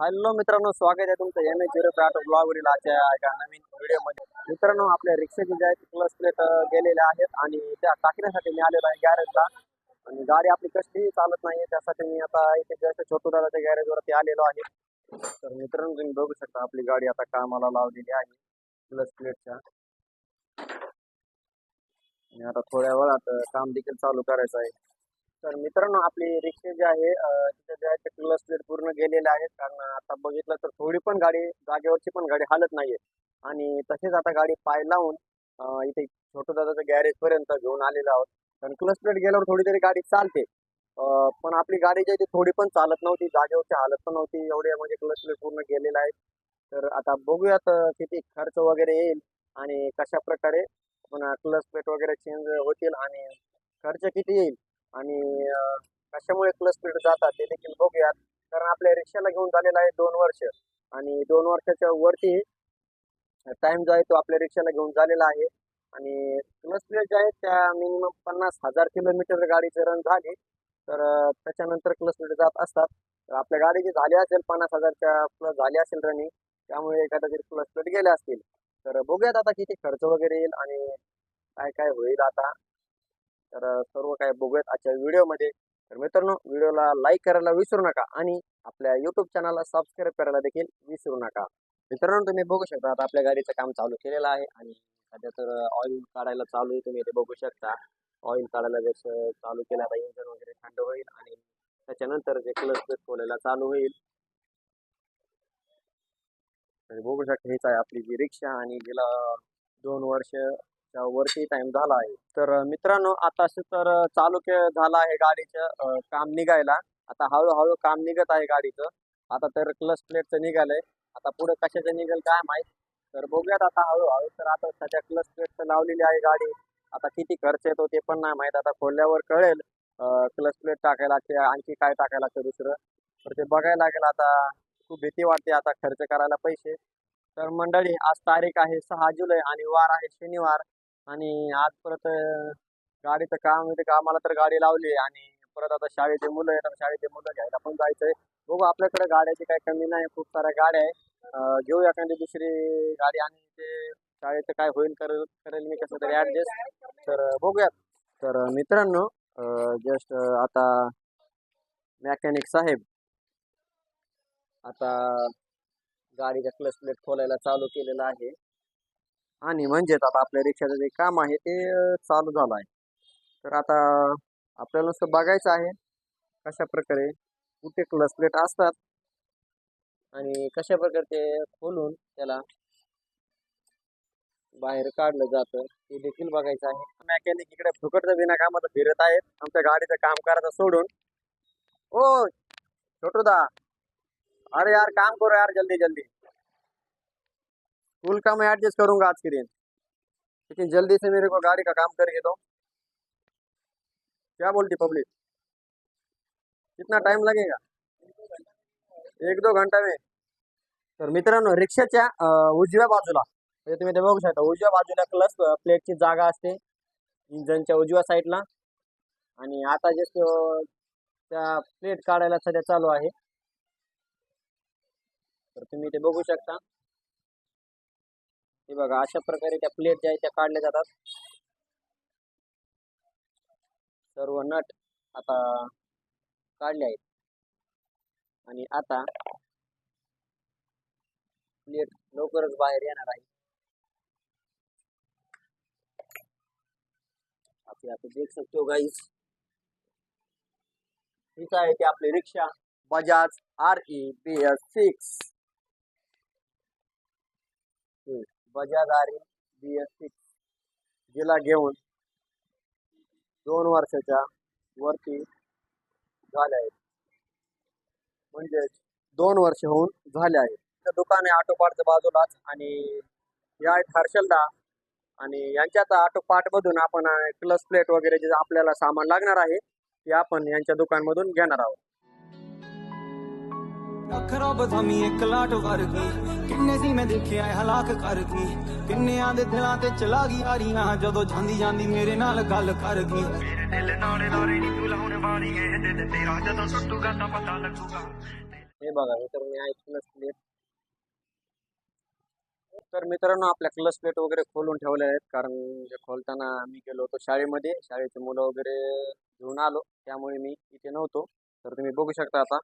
Hello मित्रांनो स्वागत आहे तुमचं एम एच झिरो आठ ब्लॉगवरील आजच्या एका नवीन व्हिडिओमध्ये. मित्रांनो आपल्या रिक्षाचे जे आहेत प्लस प्लेट गेलेल्या आहेत आणि त्या टाकण्यासाठी मी आलेलो आहे गॅरेजला आणि गाडी आपली कसलीही चालत नाही त्यासाठी मी आता इथे जास्त छोटू दादाच्या गॅरेजवरती आलेलो आहे. तर मित्रांनो तुम्ही बघू शकता आपली गाडी आता कामाला लावलेली आहे प्लस प्लेटच्या आणि आता थोड्या वेळात काम देखील चालू करायचं आहे. तर मित्रांनो आपली रिक्षा जी आहे तिथे जे आहे ते क्लच प्लेट पूर्ण गेलेले आहेत. कारण आता बघितलं तर थोडी पण गाडी जागेवरची पण गाडी हालत नाहीये. आणि तसेच आता गाडी पाय लावून इथे छोटू दादाच्या गॅरेज पर्यंत घेऊन आलेलो आहोत. कारण क्लस प्लेट गेल्यावर थोडी तरी गाडी चालते. पण आपली गाडी जी आहे ती थोडी पण चालत नव्हती जागेवरची हालत पण नव्हती. एवढे म्हणजे क्लच प्लेट पूर्ण गेलेला आहे तर आता बघूयात किती खर्च वगैरे येईल आणि कशा प्रकारे आपण क्लच प्लेट वगैरे चेंज होतील आणि खर्च किती येईल. आणि कशामुळे क्लच पीड जातात ते देखील बघूयात. कारण आपल्या रिक्षाला घेऊन झालेला आहे दोन वर्ष. आणि दोन वर्षाच्या वरती टाइम जो आहे तो आपल्या रिक्षाला घेऊन झालेला आहे. आणि क्लच पीड जे आहेत त्या मिनिमम पन्नास हजार किलोमीटर गाडीची रन झाली. तर त्याच्यानंतर क्लच पीड जात असतात. तर आपल्या गाडीची झाली असेल पन्नास हजारच्या प्लस झाली असेल रनिंग त्यामुळे कदाचित क्लच पीड गेले असतील तर बघूयात आता किती खर्च वगैरे येईल आणि काय काय होईल आता. तर सर्व काय बघूयात आजच्या व्हिडिओमध्ये. तर मित्रांनो व्हिडिओला लाईक करायला विसरू नका आणि आपल्या युट्यूब चॅनलला सबस्क्राईब करायला देखील विसरू नका. मित्रांनो तुम्ही बघू शकता आता आपल्या गाडीचं काम चालू केलेलं आहे आणि सध्या तर ऑइल काढायला चालू आहे. तुम्ही इथे बघू शकता ऑइल काढायला जसं चालू केलं आता इंजन वगैरे थंड होईल आणि त्याच्यानंतर जे क्लच खोलायला चालू होईल. बघू शकता हीच आहे आपली जी रिक्षा आणि गेला दोन वर्ष वरती टाइम झाला आहे. तर मित्रांनो आता तर चालू के आहे गाडीचं काम निघायला. आता हळूहळू काम निघत आहे गाडीचं. आता तर क्लच प्लेटचं निघालंय आता पुढे कशाचं निघेल काय माहीत? तर बघूयात आता हळूहळू. तर आता सध्या क्लच प्लेटचं लावलेली आहे गाडी. आता किती खर्च येतो ते पण नाही माहीत. आता खोलल्यावर कळेल क्लच प्लेट टाकायला ते आणखी काय टाकायला ते दुसरं. तर ते बघायला लागेल आता. खूप भीती वाटते आता खर्च करायला पैसे. तर मंडळी आज तारीख आहे सहा जुलै आणि वार आहे शनिवार. आणि आज परत गाडीचं काम इथे कामाला तर गाडी लावली आणि परत आता शाळेचे मुलं येतात शाळेचे मुलं घ्यायला पण जायचंय. बघू आपल्याकडे गाड्याची काही कमी नाही खूप साऱ्या गाड्या आहे घेऊ एखादी दुसरी गाडी आणि ते शाळेचं काय होईल करेल करेल मी कसं तरी ऍडजस्ट तर बघूयात. तर मित्रांनो जस्ट आता मॅकॅनिक साहेब. आता गाडीचा क्लच प्लेट खोलायला चालू केलेलं आहे. आणि म्हणजेच आता आपल्या रिक्षाचं जे काम आहे ते चालू झालं आहे. तर आता आपल्याला नुसतं बघायचं आहे कशा प्रकारे कुठे क्लस प्लेट असतात आणि कशा प्रकारे ते खोलून त्याला बाहेर काढलं जातं ते देखील बघायचं आहे. मॅकॅनिक इकडे फुकटचं बिना कामाचं फिरत आहेत. आमच्या गाडीचं काम करायचं सोडून. ओ छोटूदा. अरे यार काम करो यार जल्दी जल्दी. फूल का मैं एडजस्ट करूंगा आज के दिन लेकिन जल्दी से मेरे को गाड़ी का काम करके दो। क्या बोलती पब्लिक कितना टाइम लगेगा? एक दो घंटा में। तर मित्रांनो रिक्षाच्या उजव्या बाजूला म्हणजे तुम्ही ते बघू शकता उजव्या बाजूला क्लच प्लेटची जागा असते इंजनच्या उजव्या साईडला आणि आता जे त्या प्लेट काढायला सध्या चालू आहे. तर तुम्ही ते बघू शकता. हे बघा अशा प्रकारे त्या प्लेट ज्या आहेत त्या काढल्या जातात. सर्व नट आता काढले आहेत. आणि आता प्लेट लवकरच बाहेर येणार आहे. आपली आपण देख सकते गाईस ठीक आहे ते आपली रिक्षा Bajaj R E B S six बजादारी B S six जिला घेऊन दोन वर्षाच्या वरती झाल्या आहेत. म्हणजे दोन वर्ष होऊन झाले आहेत. इथं दुकान आहे ऑटो पार्टच्या बाजूलाच आणि या आहेत हर्षलदा आणि यांच्यात ऑटो पार्ट मधून आपण क्लच प्लेट वगैरे जे आपल्याला सामान लागणार आहे ते आपण यांच्या दुकानमधून घेणार आहोत. ਅੱਖਰਾਂ ਬਥਾਮੀ ਇੱਕ ਲਾਟ ਵਰਗੀ ਕਿੰਨੇ ਸੀ ਮੈਂ ਦੇਖਿਆ ਹਲਾਕ ਕਰਗੀ ਕਿੰਨਿਆਂ ਦੇ ਦਿਲਾਂ ਤੇ ਚਲਾ ਗਈ ਆਰੀਆਂ ਜਦੋਂ ਜਾਂਦੀ ਜਾਂਦੀ ਮੇਰੇ ਨਾਲ ਗੱਲ ਕਰ ਗਈ ਮੇਰੇ ਦਿਲ ਨਾਲੇ ਨਾਲੇ ਨੀ ਤੂੰ ਲਾਉਣ ਵਾਲੀ ਏ ਦਿਲ ਤੇਰਾ ਜਦੋਂ ਟੁੱਟੂਗਾ ਤਾਂ ਪਤਾ ਲੱਗੂਗਾ हे बघा मित्रांनो मी आहे क्लच प्लेट तर मित्रांनो आपल्या क्लच प्लेट वगैरे खोलून ठेवले आहेत कारण जे खोलताना मी गेलो होतो शाळेमध्ये शाळेचे मुलं वगैरे घेऊन आलो त्यामुळे मी इथे नव्हतो तर तुम्ही बघू शकता आता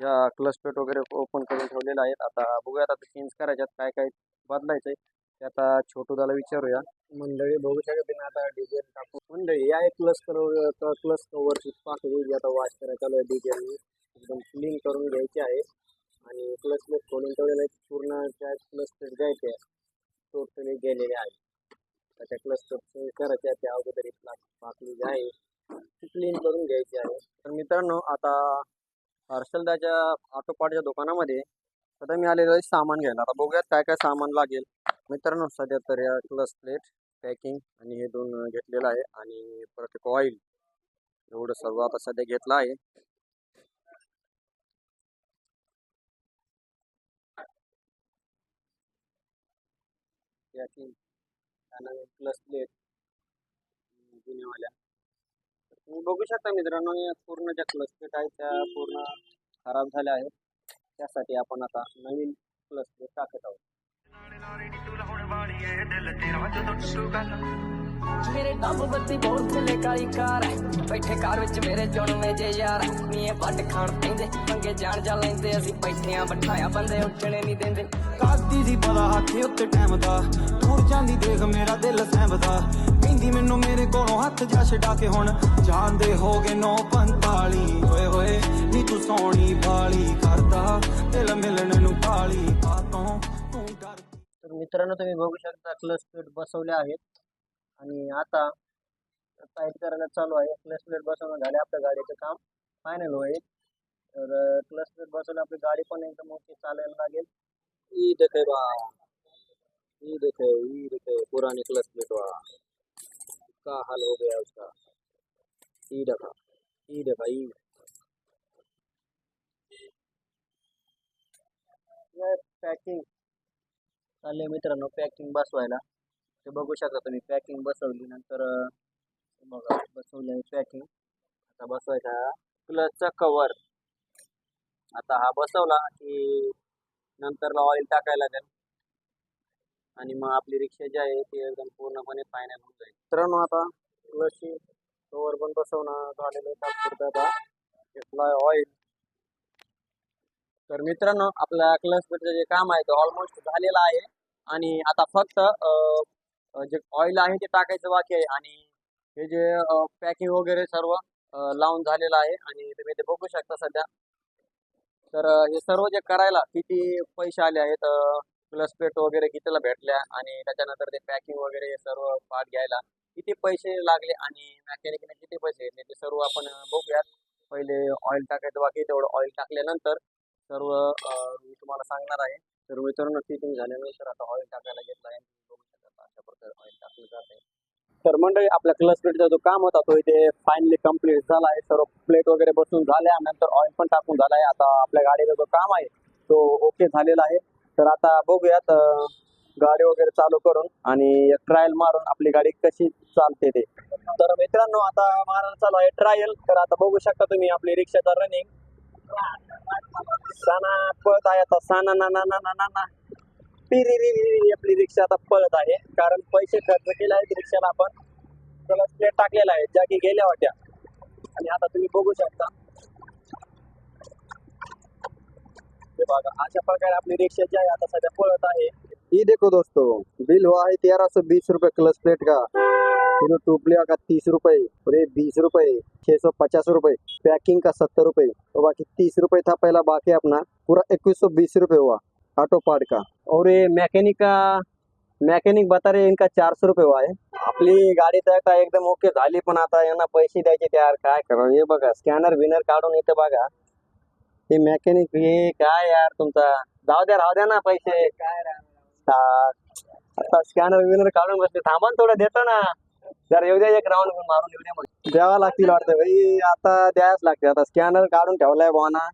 या क्लच वगैरे ओपन करून ठेवलेल्या आहेत. आता बघूयात आता चेंज करायच्यात काय काय बदलायचंय. ते आता छोटू दाला विचारूया. मंडळी बघू शकत आता डिझेल टाकू. मंडळी या एक क्लच कवर क्लच कवरची पाक आता वॉश करायला चालू आहे डिझेल एकदम क्लीन करून घ्यायची आहे. आणि क्लच प्लेट खोलून ठेवलेलं आहे. पूर्ण ज्या क्लच प्लेट घ्यायचे टोटली गेलेले आहे त्याच्या क्लस्टर प्लेट चेंज करायचे आहे त्या अगोदर पाकली जी आहे ती क्लीन करून घ्यायची आहे. तर मित्रांनो आता हर्षलदाच्या ऑटो पार्टच्या दुकानामध्ये सध्या मी आलेलो आहे सामान घ्यायला. आता बघूयात काय काय सामान लागेल. मित्रांनो सध्या तर या क्लस प्लेट पॅकिंग आणि हे दोन घेतलेलं आहे आणि परत एक ऑइल एवढं सर्व आता सध्या घेतलं आहे. पॅकिंग त्यानंतर प्लस प्लेट जुन्यावाल्या बघू शकता मित्रांनो या पूर्ण ज्या क्लच प्लेट आहेत त्या पूर्ण खराब झाल्या आहेत त्यासाठी आपण आता नवीन प्लस प्लेट टाकत आहोत ਮੇਰੇ ਡੱਬ ਬੱਤੀ ਬਹੁਤ ਥੱਲੇ ਕਾਲੀ ਕਾਰ ਹੈ ਬੈਠੇ ਕਾਰ ਵਿੱਚ ਮੇਰੇ ਚੁਣਵੇਂ ਜੇ ਯਾਰ ਨੀ ਇਹ ਵੱਡ ਖਾਣ ਪੈਂਦੇ ਪੰਗੇ ਜਾਣ ਜਾ ਲੈਂਦੇ ਅਸੀਂ ਬੈਠਿਆਂ ਬਿਠਾਇਆ ਬੰਦੇ ਉੱਠਣੇ ਨਹੀਂ ਦਿੰਦੇ ਕਾਦੀ ਸੀ ਪਤਾ ਹੱਥੇ ਉੱਤੇ ਟਾਈਮ ਦਾ ਦੂਰ ਜਾਂਦੀ ਦੇਖ ਮੇਰਾ ਦਿਲ ਸਹਿਮਦਾ ਕਹਿੰਦੀ ਮੈਨੂੰ ਮੇਰੇ ਕੋਲੋਂ ਹੱਥ ਜਾ ਛਡਾ ਕੇ ਹੁਣ ਜਾਂਦੇ ਹੋ ਗਏ 945 ਓਏ ਹੋਏ ਨੀ ਤੂੰ ਸੋਹਣੀ ਬਾਲੀ ਕਰਦਾ ਦਿਲ ਮਿਲਣ ਨੂੰ ਕਾਲੀ ਕਾਤੋਂ ਤੂੰ ਡਰ तर मित्रांनो तुम्ही बघू शकता क्लच प्लेट बसवले आहेत आणि आता टाईट करायला चालू आहे क्लच प्लेट बसवणं झाले आपल्या गाडीचं काम फायनल होईल तर क्लच प्लेट बसवलं आपली गाडी पण एकदम ओके चालायला लागेल ई देखे बा ई देखे ई देखे पुरानी क्लच प्लेट वा का हल हो गया उसका ई देखा ई देखा ई पॅकिंग चालले मित्रांनो पॅकिंग बसवायला ते बघू शकता तुम्ही पॅकिंग बसवली नंतर मग बसवलं बसवली पॅकिंग आता बसवायचा क्लचचा कवर आता हा बसवला की नंतरला ऑइल टाकायला लागेल आणि मग आपली रिक्षा जी आहे ती एकदम पूर्णपणे फायनल होऊन जाईल. मित्रांनो आता तुळशी कवर पण बसवणं झालेलं आहे तात्पुरतं आता. घेतला ऑइल तर मित्रांनो आपल्या क्लच जे काम आहे ते ऑलमोस्ट झालेलं आहे. आणि आता फक्त जे ऑइल आहे ते टाकायचं बाकी आहे. आणि हे जे पॅकिंग वगैरे सर्व लावून झालेलं आहे. आणि तुम्ही ते बघू शकता सध्या. तर हे सर्व जे करायला किती पैसे आले आहेत प्लस प्लेट वगैरे कितीला भेटल्या आणि त्याच्यानंतर ते पॅकिंग वगैरे सर्व पार्ट घ्यायला किती पैसे लागले आणि मॅकॅनिकने किती पैसे घेतले ते सर्व आपण बघूयात. पहिले ऑइल टाकायचं बाकी तेवढं ऑइल टाकल्यानंतर सर्व मी तुम्हाला सांगणार आहे. तर मित्रांनो फिटिंग झाल्यानंतर आता ऑइल टाकायला घेतला आहे. बघू शकता अशा प्रकारे ऑइल टाकलं जात आहे. तर मंडळी आपल्या क्लच प्लेटचा जो काम होता तो इथे फायनली कंप्लीट झाला आहे. सर्व प्लेट वगैरे बसून झाल्या नंतर ऑइल पण टाकून झाला आहे. आता आपल्या गाडीचा जो काम आहे तो ओके झालेला आहे. तर आता बघूयात गाडी वगैरे चालू करून आणि ट्रायल मारून आपली गाडी कशी चालते ते. तर मित्रांनो आता मारायला चालू आहे ट्रायल तर आता बघू शकता तुम्ही आपली रिक्षाचा रनिंग साना पळत आहे आता साना ना ना ना ना ना ना. पिरी आपली रिक्षा आता पळत आहे. कारण पैसे खर्च केले आहेत रिक्षाला आपण. त्याला प्लेट टाकलेला आहे ज्या की गेल्या होत्या. आणि आता तुम्ही बघू शकता. हे बघा अशा प्रकारे आपली रिक्षा जी आहे आता सध्या पळत आहे. ये देखो दोस्तों बिल हुआ है तेरह सौ बीस रुपए क्लच प्लेट का? तीनों टूपलिया का तीस रुपए और ये बीस रुपए छह सौ पचास रुपए पैकिंग का सत्तर रुपए और बाकी तीस रुपए था पहला बाकी अपना पूरा इक्कीस सौ बीस रुपए हुआ. ऑटो पार्ट का. और ये मैकेनिक का मैकेनिक बता रहे इनका चार सौ रुपये हुआ आहे आपली गाडी तर आता एकदम ओके झाली पण आता यांना पैसे द्यायचे त्यावर काय करावं? हे बघा स्कॅनर विनर काढून इथं बघा. हे मेकॅनिक हे काय यार तुमचा? जाऊ द्या राहू द्या ना पैसे. काय आता स्कॅनर विनर काढून बसले. थांबा ना थोडं देतो ना. जरा येऊ द्या एक राऊंड मारून येऊ द्या मग. द्यावं लागतील वाटतं भाई. आता द्यायच लागते आता स्कॅनर काढून ठेवलाय बुवा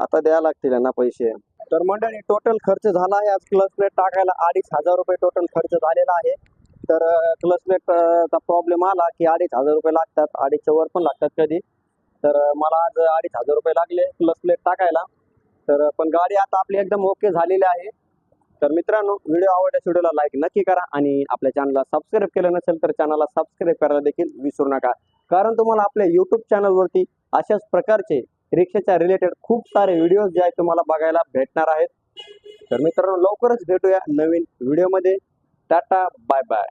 आता द्यावं लागतील यांना पैसे. तर मंडळी टोटल खर्च झाला आहे. आज क्लच प्लेट टाकायला अडीच हजार रुपये टोटल खर्च झालेला आहे. तर क्लच प्लेटचा प्रॉब्लेम आला की अडीच हजार रुपये लागतात. अडीचच्या वर पण लागतात कधी. तर मला आज अडीच हजार रुपये लागले प्लस प्लेट टाकायला. तर पण गाडी आता आपली एकदम ओके झालेली आहे. तर मित्रांनो व्हिडिओ आवडल्यास व्हिडिओला लाईक नक्की करा आणि आपल्या चॅनलला सबस्क्राईब केलं नसेल तर चॅनलला सबस्क्राईब करायला देखील विसरू नका. कारण तुम्हाला आपल्या यूट्यूब चॅनलवरती अशाच प्रकारचे रिक्षाच्या रिलेटेड खूप सारे व्हिडिओज जे आहेत तुम्हाला बघायला भेटणार आहेत. तर मित्रांनो लवकरच भेटूया नवीन व्हिडिओमध्ये टाटा बाय बाय